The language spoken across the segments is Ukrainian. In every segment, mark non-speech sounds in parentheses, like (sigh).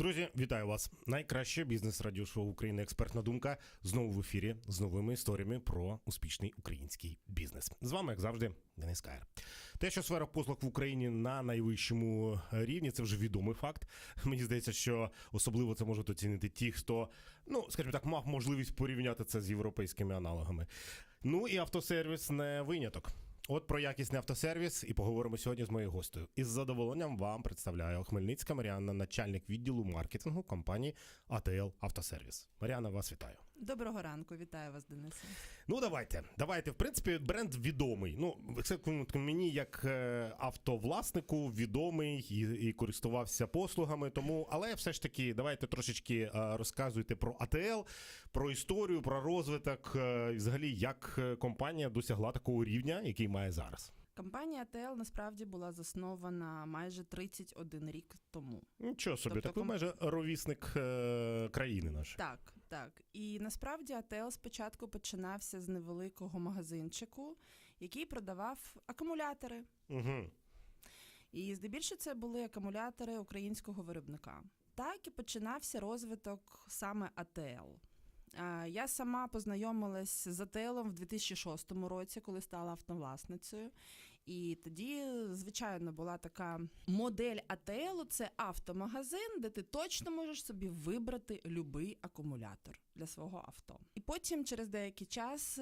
Друзі, вітаю вас! Найкраще бізнес радіошоу України Експертна думка знову в ефірі з новими історіями про успішний український бізнес. З вами, як завжди, Денис Каєр. Те, що сфера послуг в Україні на найвищому рівні, це вже відомий факт. Мені здається, що особливо це можуть оцінити ті, хто, ну скажімо так, мав можливість порівняти це з європейськими аналогами. Ну і автосервіс не виняток. От про якісний автосервіс і поговоримо сьогодні з моєю гостею. Із задоволенням вам представляю Хмельницька Маріанна, начальник відділу маркетингу компанії АТЛ Автосервіс. Маріана, вас вітаю. Доброго ранку, вітаю вас, Денисе. Ну давайте. Давайте. В принципі, бренд відомий. Ну, це мені як е, автовласнику відомий і, і користувався послугами. Тому, але все ж таки, давайте трошечки е, розказуйте про АТЛ, про історію, про розвиток, е, і взагалі, як компанія досягла такого рівня, який має зараз. Компанія АТЛ насправді була заснована майже 31 рік тому. Нічого собі, Тобто так ви ком- майже ровісник е, країни нашої. Так, так. І насправді АТЛ спочатку починався з невеликого магазинчику, який продавав акумулятори. Угу. І здебільшого це були акумулятори українського виробника. Так і починався розвиток саме АТЛ. Я сама познайомилась з АТЛом в 2006 році, коли стала автовласницею. І тоді, звичайно, була така модель АТЛ це автомагазин, де ти точно можеш собі вибрати любий акумулятор для свого авто. І потім, через деякий час,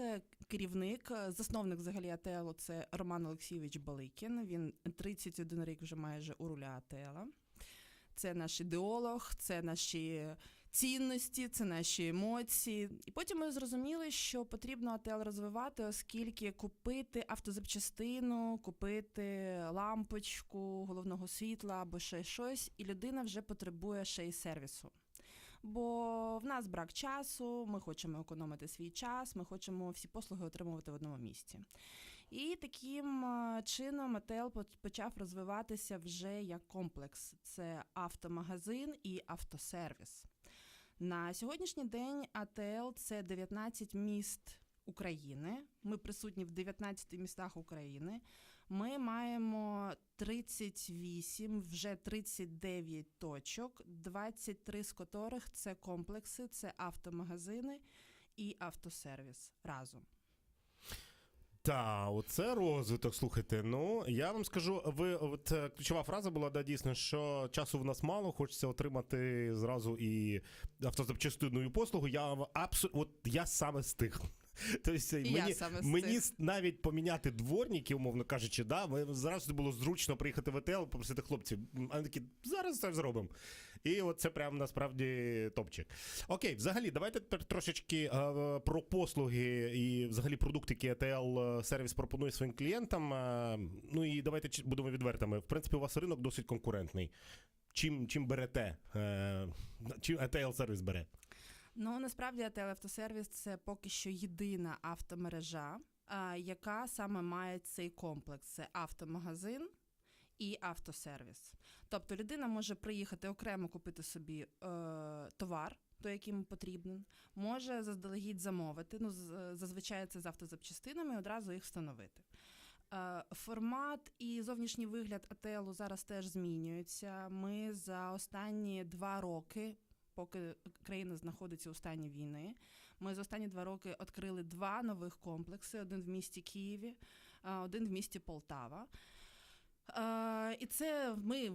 керівник, засновник взагалі АТЛ це Роман Олексійович Баликін. Він 31 рік вже майже у руля АТЛа. Це наш ідеолог, це наші цінності, це наші емоції. І потім ми зрозуміли, що потрібно АТЛ розвивати, оскільки купити автозапчастину, купити лампочку головного світла або ще щось, і людина вже потребує ще й сервісу. Бо в нас брак часу, ми хочемо економити свій час, ми хочемо всі послуги отримувати в одному місці. І таким е, чином АТЛ почав розвиватися вже як комплекс: це автомагазин і автосервіс. На сьогоднішній день АТЛ це 19 міст. України. Ми присутні в 19 містах України. Ми маємо 38, вже 39 точок, 23 з котрих це комплекси, це автомагазини і автосервіс разом. Та, оце розвиток. Слухайте. Ну я вам скажу, ви от е, ключова фраза була да, дійсно, що часу в нас мало, хочеться отримати зразу і автозапчастину і послугу. Я абсо... от я саме з тих. (laughs) Тобто І мені, мені навіть поміняти дворників, умовно кажучи, да, ми зразу було зручно приїхати в ОТЛ, попросити хлопців. А вони такі, зараз це зробимо. І от це прям насправді топчик. Окей, взагалі, давайте тепер трошечки е, про послуги і взагалі продукти, які АТЛ е, сервіс пропонує своїм клієнтам. Е, ну і давайте будемо відвертими. В принципі, у вас ринок досить конкурентний. Чим, чим берете? Чим АТЛ сервіс бере? Ну насправді АТЛ Автосервіс це поки що єдина автомережа, яка саме має цей комплекс: це автомагазин. І автосервіс. Тобто людина може приїхати окремо купити собі е, товар, той, який йому потрібен, може заздалегідь замовити. Ну, зазвичай це з автозапчастинами, і одразу їх встановити. Е, Формат і зовнішній вигляд АТЛу зараз теж змінюються. Ми за останні два роки. Поки країна знаходиться у стані війни, ми за останні два роки відкрили два нових комплекси: один в місті Києві, один в місті Полтава. Е, І це ми,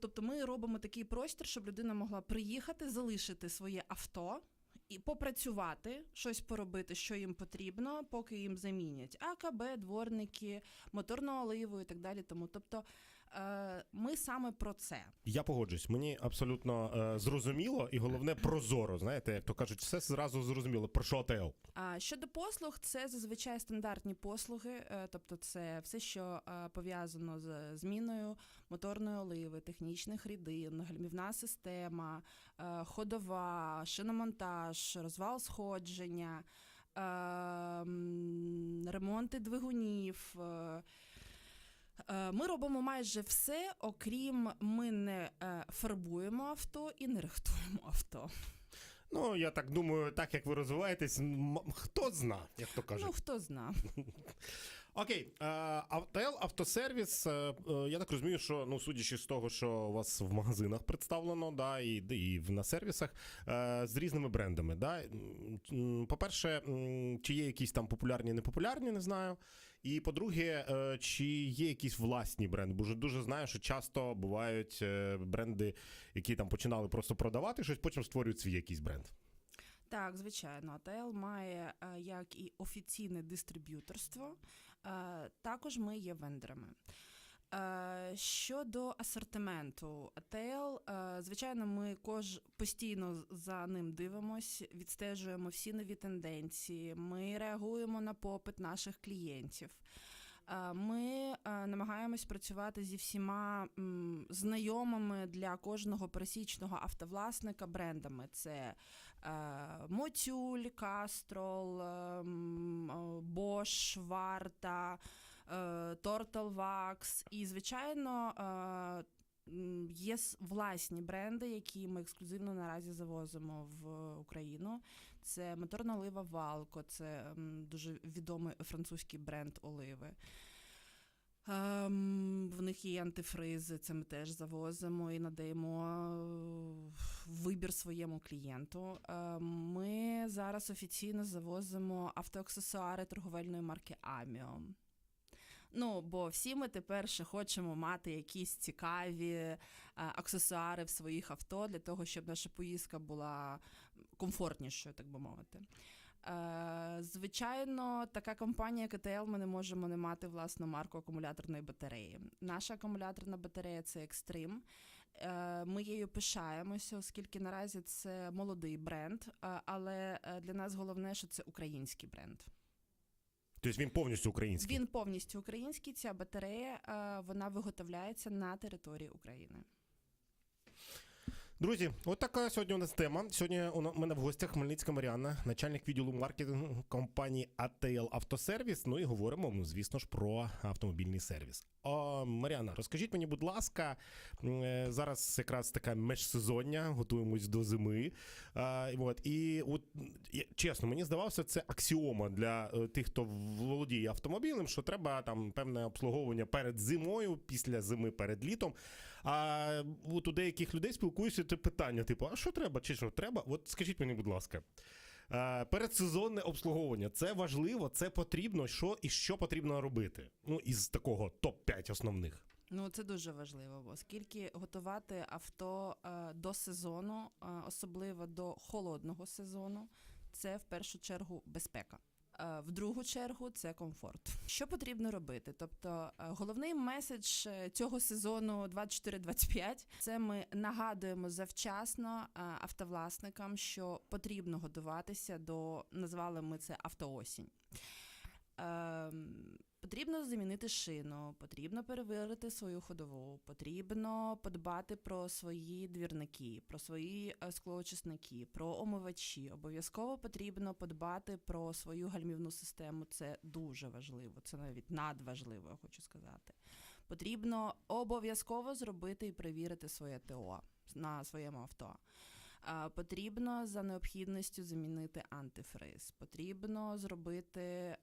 тобто ми робимо такий простір, щоб людина могла приїхати, залишити своє авто і попрацювати, щось поробити, що їм потрібно, поки їм замінять АКБ, дворники, моторну оливу і так далі. Тому, тобто, ми саме про це. Я погоджуюсь, мені абсолютно е, зрозуміло і головне (clears throat) прозоро. Знаєте, як то кажуть, все зразу зрозуміло. Про що АТЛ? А щодо послуг, це зазвичай стандартні послуги, е, тобто це все, що е, пов'язано з зміною моторної оливи, технічних рідин, гальмівна система, е, ходова, шиномонтаж, розвал сходження, е, ремонти двигунів. Е, Ми робимо майже все, окрім ми не е, фарбуємо авто і не рихтуємо авто. Ну, я так думаю, так як ви розвиваєтесь, хто зна, як то кажуть. Ну хто зна. (laughs) Окей, е, автосервіс. е, е, Я так розумію, що ну, судячи з того, що у вас в магазинах представлено, да, і, і на сервісах з різними брендами. Да. По-перше, чи є якісь там популярні, непопулярні, не знаю. І по-друге, е, чи є якісь власні бренди? Бо вже дуже знаю, що часто бувають е, бренди, які там починали просто продавати щось, потім створюють свій якийсь бренд. Так, звичайно, АТЛ має е, як і офіційне дистриб'юторство, також ми є вендорами. Е, Щодо асортименту АТЛ, е, звичайно, ми кож постійно за ним дивимось, відстежуємо всі нові тенденції. Ми реагуємо на попит наших клієнтів. Е, Ми намагаємось працювати зі всіма знайомими для кожного пересічного автовласника брендами. Це Мотюль, Кастрол, ем, е, Варта, е, Total Wax. І, звичайно, е, є власні бренди, які ми ексклюзивно наразі завозимо в Україну. Це моторна олива Валко, це дуже відомий французький бренд оливи. Ем, в них є антифризи, це ми теж завозимо і надаємо е, вибір своєму клієнту. Ем, ми зараз офіційно завозимо автоаксесуари торговельної марки Аміо. Ну, бо всі ми тепер ще хочемо мати якісь цікаві е, аксесуари в своїх авто для того, щоб наша поїздка була комфортнішою, так би мовити. Е, звичайно, така компанія КТЛ ми не можемо не мати власну марку акумуляторної батареї. Наша акумуляторна батарея це Екстрим. Ми її пишаємося, оскільки наразі це молодий бренд, е, але для нас головне, що це український бренд. Тобто він повністю український. Він повністю український. Ця батарея е, вона виготовляється на території України. Друзі, от така сьогодні у нас тема. Сьогодні у мене в гостях Хмельницька Маріанна, начальник відділу маркетингу компанії ATL Автосервіс. Ну і говоримо, ну, звісно ж, про автомобільний сервіс. О, Маріанна, розкажіть мені, будь ласка, е, зараз якраз така межсезоння, готуємось до зими. А, от, і от чесно, мені здавалося, це аксіома для е, тих, хто володіє автомобілем, що треба там певне обслуговування перед зимою, після зими, перед літом. А от у деяких людей спілкуюся це питання: типу, а що треба, чи що треба? От скажіть мені, будь ласка. Е, Передсезонне обслуговування це важливо, це потрібно. Що і що потрібно робити? Ну, із такого топ-5 основних. Ну це дуже важливо, оскільки готувати авто е, до сезону, е, особливо до холодного сезону, це в першу чергу безпека. Е, В другу чергу це комфорт. Що потрібно робити? Тобто, е, головний меседж е, цього сезону 24-25 – це ми нагадуємо завчасно автовласникам, що потрібно готуватися до назвали ми це автоосінь. Потрібно замінити шину, потрібно перевірити свою ходову, потрібно подбати про свої двірники, про свої е, склоочисники, про омивачі. Обов'язково потрібно подбати про свою гальмівну систему. Це дуже важливо, це навіть надважливо, я хочу сказати. Потрібно обов'язково зробити і перевірити своє ТО на своєму авто. Потрібно за необхідністю замінити антифриз, потрібно зробити е,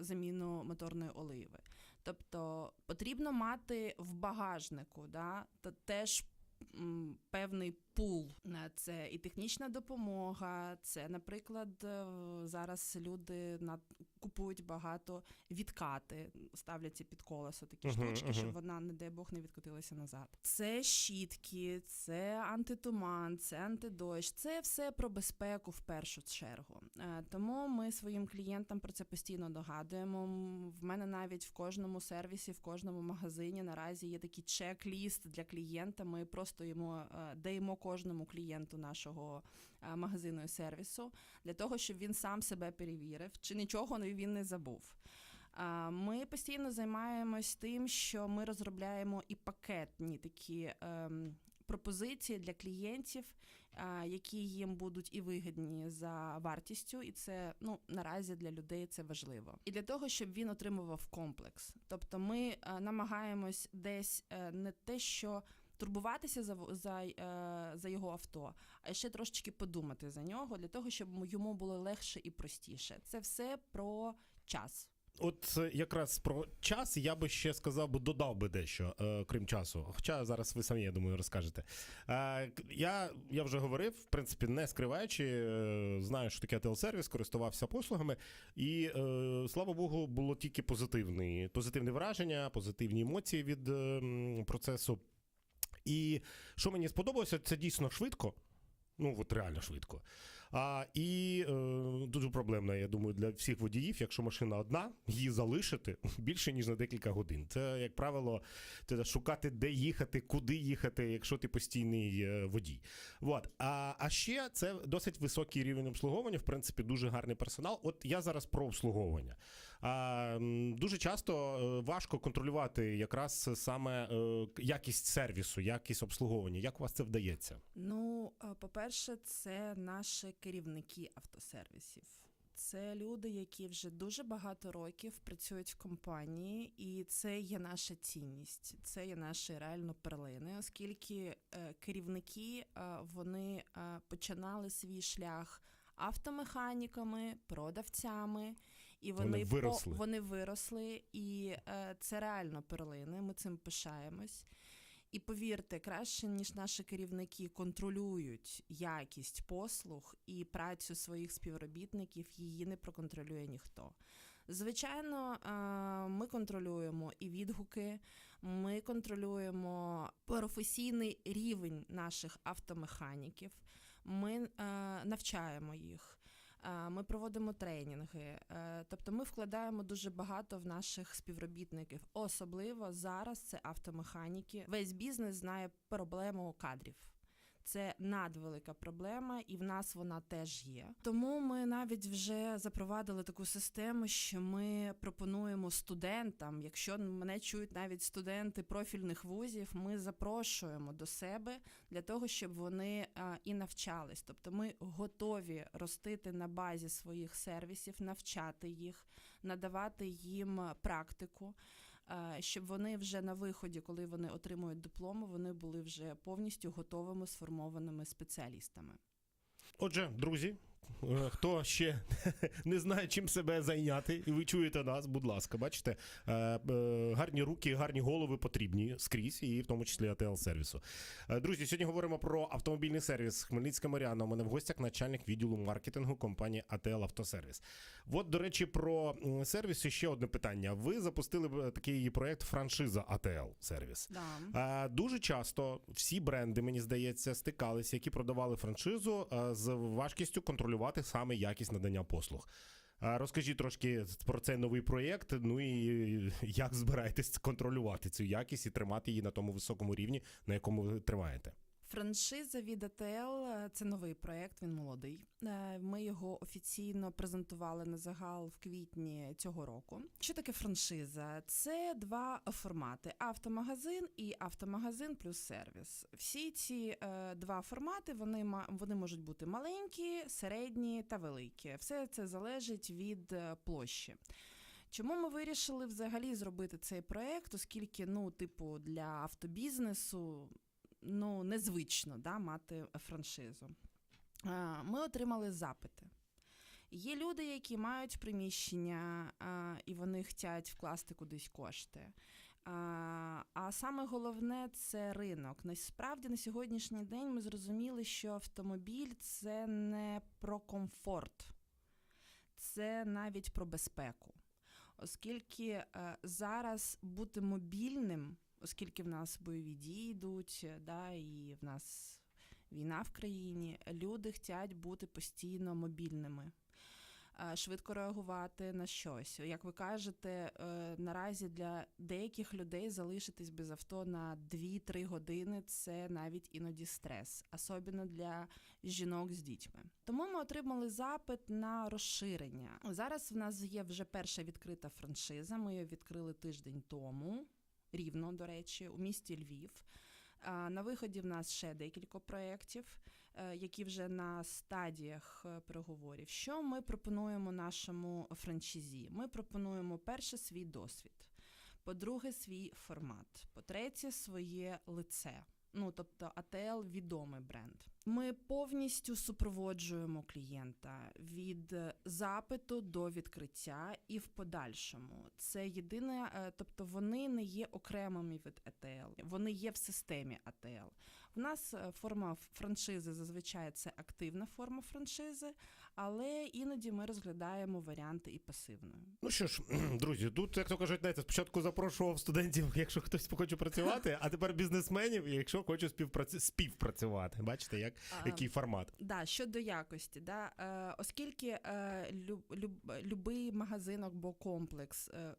заміну моторної оливи. Тобто потрібно мати в багажнику да, та теж певний пул. Е, Це і технічна допомога, це, наприклад, е, зараз люди над, купують багато відкати, ставляться під колесо такі Мгм, штучки, щоб вона, не дай Бог, не відкотилася назад. Це щітки, це антитуман, це антидощ. Це все про безпеку в першу чергу. Е, Тому ми своїм клієнтам про це постійно догадуємо. В мене навіть в кожному сервісі, в кожному магазині наразі є такий чек-ліст для клієнта. Ми просто йому е, даємо кожному клієнту нашого е, магазину і сервісу для того, щоб він сам себе перевірив, чи нічого він не забув. Ми постійно займаємось тим, що ми розробляємо і пакетні такі ем, пропозиції для клієнтів, які їм будуть і вигідні за вартістю, і це ну наразі для людей це важливо. І для того, щоб він отримував комплекс. Тобто, ми е, намагаємось десь е, не те, що турбуватися за за, е, за його авто, а ще трошечки подумати за нього для того, щоб йому було легше і простіше. Це все про час. от е, якраз про час я би ще сказав би, додав би дещо, е, крім часу. Хоча зараз ви самі, я думаю, розкажете. Е, я, я вже говорив, в принципі, не скриваючи, е, знаю, що таке телесервіс, користувався послугами, і е, слава Богу, було тільки позитивні, позитивне враження, позитивні емоції від е, процесу. І що мені сподобалося, це дійсно швидко. Ну, от реально швидко. А, і е, дуже проблемно, я думаю, для всіх водіїв, якщо машина одна, її залишити (laughs) більше ніж на декілька годин. Це, як правило, це шукати, де їхати, куди їхати, якщо ти постійний е, водій. От. А, а ще це досить високий рівень обслуговування, в принципі, дуже гарний персонал. От я зараз про обслуговування. Дуже часто е, важко контролювати якраз саме е, якість сервісу, якість обслуговування. Як у вас це вдається? Ну, е, по-перше, це наші керівники автосервісів. Це люди, які вже дуже багато років працюють в компанії, і це є наша цінність, це є наші реально перлини, оскільки керівники вони починали свій шлях автомеханіками, продавцями, і Вони вони, виросли. По, вони виросли, і е, це реально перлини. Ми цим пишаємось. І повірте, краще ніж наші керівники контролюють якість послуг і працю своїх співробітників, її не проконтролює ніхто. Звичайно, е, ми контролюємо і відгуки, ми контролюємо професійний рівень наших автомеханіків, ми е, навчаємо їх. Ми проводимо тренінги, е, тобто ми вкладаємо дуже багато в наших співробітників. Особливо зараз це автомеханіки. Весь бізнес знає проблему кадрів. Це надвелика проблема, і в нас вона теж є. Тому ми навіть вже запровадили таку систему, що ми пропонуємо студентам, якщо мене чують навіть студенти профільних вузів, ми запрошуємо до себе для того, щоб вони і навчались. Тобто ми готові ростити на базі своїх сервісів, навчати їх, надавати їм практику. Е, Щоб вони вже на виході, коли вони отримують дипломи, вони були вже повністю готовими сформованими спеціалістами. Отже, друзі, хто ще (laughs) не знає, чим себе зайняти, і ви чуєте нас, будь ласка, бачите, е, е, гарні руки, гарні голови потрібні скрізь, і в тому числі АТЛ сервісу. Е, Друзі, сьогодні говоримо про автомобільний сервіс Хмельницька Маріана. У мене в гостях начальник відділу маркетингу компанії АТЛ Автосервіс. От, до речі, про сервіс і ще одне питання. Ви запустили е, такий проект франшиза АТЛ сервіс. Да. Дуже часто всі бренди, мені здається, стикалися, які продавали франшизу з важкістю контролювати саме якість надання послуг. Розкажіть трошки про цей новий проєкт. Ну і як збираєтесь контролювати цю якість і тримати її на тому високому рівні, на якому ви тримаєте? Франшиза від АТЛ – це новий проект. Він молодий. Е, Ми його офіційно презентували на загал в квітні цього року. Що таке франшиза? Це два формати: автомагазин і автомагазин плюс сервіс. Всі ці е, два формати вони вони можуть бути маленькі, середні та великі. Все це залежить від е, площі. Чому ми вирішили взагалі зробити цей проект, оскільки, ну, типу, для автобізнесу ну, незвично да, мати франшизу. Ми отримали запити. Є люди, які мають приміщення, і вони хочуть вкласти кудись кошти. А, а саме головне це ринок. Насправді на сьогоднішній день ми зрозуміли, що автомобіль це не про комфорт, це навіть про безпеку. Оскільки е, зараз бути мобільним, оскільки в нас бойові дії йдуть, е, да, і в нас війна в країні, люди хочуть бути постійно мобільними. е, Швидко реагувати на щось. Як ви кажете, е, наразі для деяких людей залишитись без авто на 2-3 години це навіть іноді стрес, особливо для жінок з дітьми. Тому ми отримали запит на розширення. Зараз в нас є вже перша відкрита франшиза. Ми її відкрили тиждень тому, рівно до речі, у місті Львів. На виході в нас ще декілька проєктів, е, які вже на стадіях е, переговорів. Що ми пропонуємо нашому франшизі? Ми пропонуємо перше свій досвід, по-друге, свій формат, по-третє, своє лице. Ну тобто АТЛ відомий бренд. Ми повністю супроводжуємо клієнта від е, запиту до відкриття і в подальшому. Це єдине, е, тобто вони не є окремими від АТЛ, вони є в системі АТЛ. В нас е, форма франшизи зазвичай це активна форма франшизи, але іноді ми розглядаємо варіанти і пасивної. Ну що ж, (clears throat) друзі, тут, як то кажуть, знаєте, спочатку запрошував студентів, (laughs) якщо хтось хоче працювати, а тепер бізнесменів, якщо хочу співпраці... співпрацювати. Бачите, як, А, який формат. Да, щодо якості, да, е, оскільки е, люб, люб, любий магазин або комплекс е,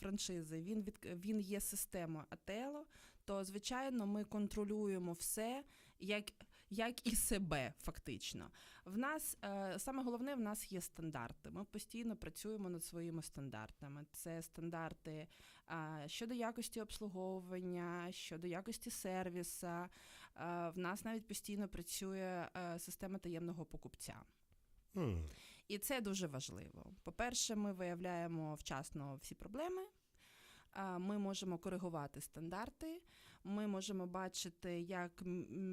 франшизи він від він є системою АТЛ, то звичайно ми контролюємо все, як, як і себе, фактично. В нас е, саме головне, в нас є стандарти. Ми постійно працюємо над своїми стандартами. Це стандарти е, щодо якості обслуговування, щодо якості сервіса. Е, В нас навіть постійно працює система таємного покупця. М. І це дуже важливо. По-перше, ми виявляємо вчасно всі проблеми. Ми можемо коригувати стандарти, ми можемо бачити, як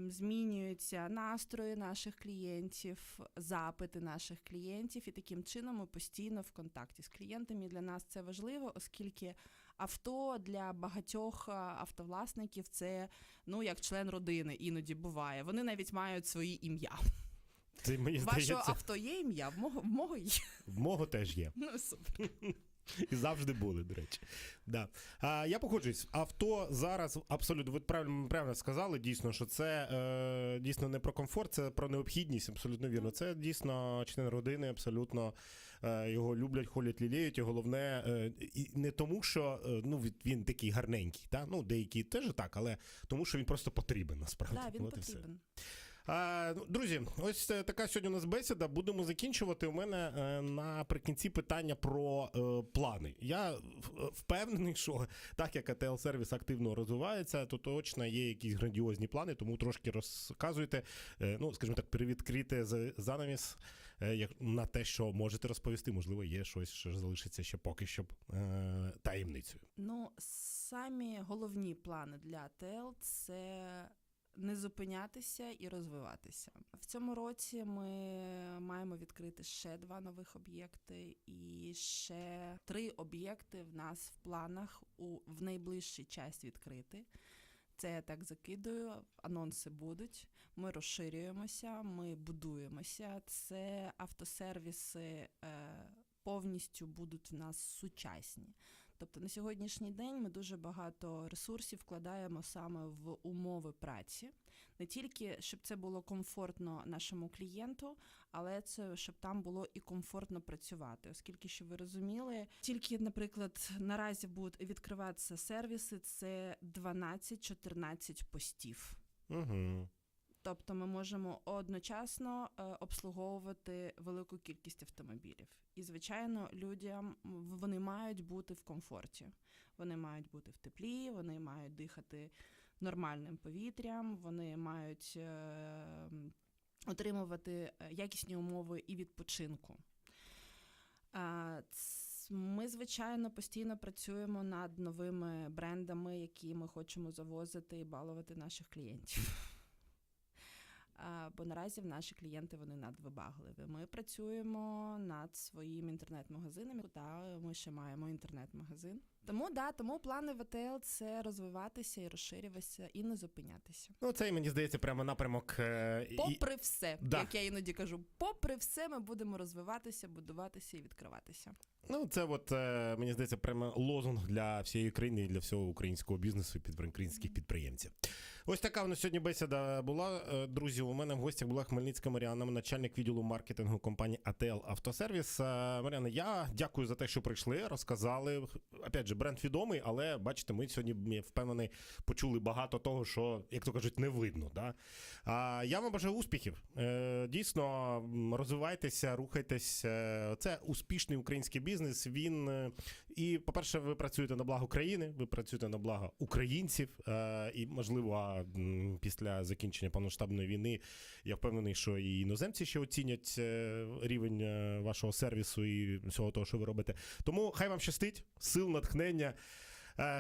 змінюються настрої наших клієнтів, запити наших клієнтів, і таким чином ми постійно в контакті з клієнтами. І для нас це важливо, оскільки авто для багатьох автовласників це ну як член родини іноді буває. Вони навіть мають свої ім'я. Це мені Вашого здається, авто є ім'я, в мого, в мого є. в мого теж є. Ну супер. І завжди були, до речі. Да. А, я погоджуюсь, авто зараз абсолютно, ви правильно, правильно сказали, дійсно, що це е, дійсно не про комфорт, це про необхідність, абсолютно вірно. Це дійсно член родини, абсолютно е, його люблять, холять, ліліють. І головне, е, і не тому, що е, ну, він- такий гарненький, та? ну, деякі теж так, але тому, що він просто потрібен насправді. Да, він От і все. Ну, друзі, ось е, така сьогодні у нас бесіда. Будемо закінчувати. У мене е, наприкінці питання про е, плани. Я впевнений, що так як АТЛ сервіс активно розвивається, то точно є якісь грандіозні плани, тому трошки розказуйте. Ну, скажімо так, привідкрити за- занавіс на те, що можете розповісти. Можливо, є щось, що залишиться ще поки що таємницею. Ну, самі головні плани для АТЛ це не зупинятися і розвиватися. В цьому році ми маємо відкрити ще два нових об'єкти, і ще три об'єкти в нас в планах у в найближчий час відкрити. Це я так закидую, анонси будуть. Ми розширюємося, ми будуємося. Це автосервіси е, повністю будуть в нас сучасні. Тобто на сьогоднішній день ми дуже багато ресурсів вкладаємо саме в умови праці, не тільки щоб це було комфортно нашому клієнту, але це щоб там було і комфортно працювати, оскільки щоб ви розуміли, тільки, наприклад, наразі будуть відкриватися сервіси, це 12-14 постів. Угу. Тобто ми можемо одночасно е, обслуговувати велику кількість автомобілів. І, звичайно, людям вони мають бути в комфорті. Вони мають бути в теплі, вони мають дихати нормальним повітрям, вони мають е, отримувати е, якісні умови і відпочинку. Ми, звичайно, постійно працюємо над новими брендами, які ми хочемо завозити і балувати наших клієнтів. Бо наразі в наші клієнти вони надвибагливі. Ми працюємо над своїм інтернет-магазином. Та ми ще маємо інтернет-магазин. Тому да, тому плани ВТЛ це розвиватися і розширюватися, і не зупинятися. Ну, це мені здається прямо напрямок. е, і- Попри все, Да. як я іноді кажу, попри все, ми будемо розвиватися, будуватися і відкриватися. Ну, це от, е, мені здається, прямо лозунг для всієї країни і для всього українського бізнесу і під українських підприємців. Ось така у нас сьогодні бесіда була. Е, Друзі, у мене в гостях була Хмельницька Маріана, начальник відділу маркетингу компанії АТЛ Автосервіс. Е, Маріана, я дякую за те, що прийшли, розказали. Опять же, бренд відомий, але бачите, ми сьогодні я впевнений почули багато того, що, як то кажуть, не видно. Да? А я вам бажаю успіхів. Е, Дійсно, розвивайтеся, рухайтесь. Е, Це успішний український бізнес. Він е, і, по-перше, ви працюєте на благо країни, ви працюєте на благо українців. Е, І, можливо, а, після закінчення повноштабної війни я впевнений, що і іноземці ще оцінять е, рівень е, вашого сервісу і всього того, що ви робите. Тому хай вам щастить, сил, натхнення.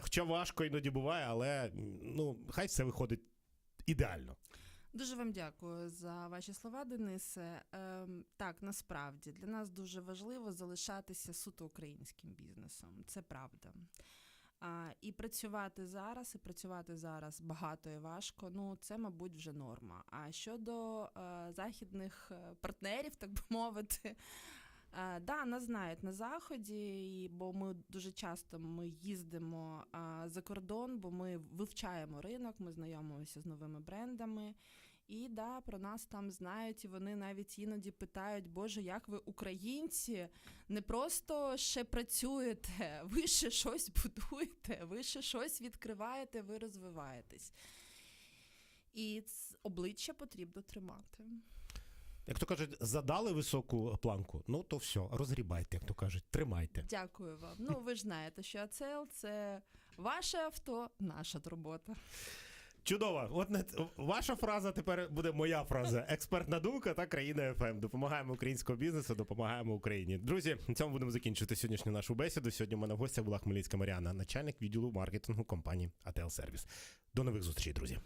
Хоча важко іноді буває, але ну, хай все виходить ідеально. Дуже вам дякую за ваші слова, Денисе. Ем, так, насправді для нас дуже важливо залишатися суто українським бізнесом. Це правда. А, і працювати зараз, і працювати зараз багато і важко. Ну, це, мабуть, вже норма. А щодо е, західних е, партнерів, так би мовити. Е, да, нас знають на заході, бо ми дуже часто ми їздимо за кордон, бо ми вивчаємо ринок, ми знайомимося з новими брендами. І да, про нас там знають, і вони навіть іноді питають: Боже, як ви, українці, не просто ще працюєте, (laughs) ви ще щось будуєте, ви ще щось відкриваєте, ви розвиваєтесь. І обличчя потрібно тримати. Як то кажуть, задали високу планку, ну то все, розгрібайте, як то кажуть, тримайте. Дякую вам. Ну, ви ж знаєте, що АЦЛ це ваше авто, наша робота. Чудово. От не- ваша фраза тепер буде моя фраза. (laughs) Експертна думка та країна ФМ. Допомагаємо українському бізнесу, допомагаємо Україні. Друзі, на цьому будемо закінчувати сьогоднішню нашу бесіду. Сьогодні у мене в гостях була Хмельницька Маріана, начальник відділу маркетингу компанії АТЛ Сервіс. До нових зустрічей, друзі.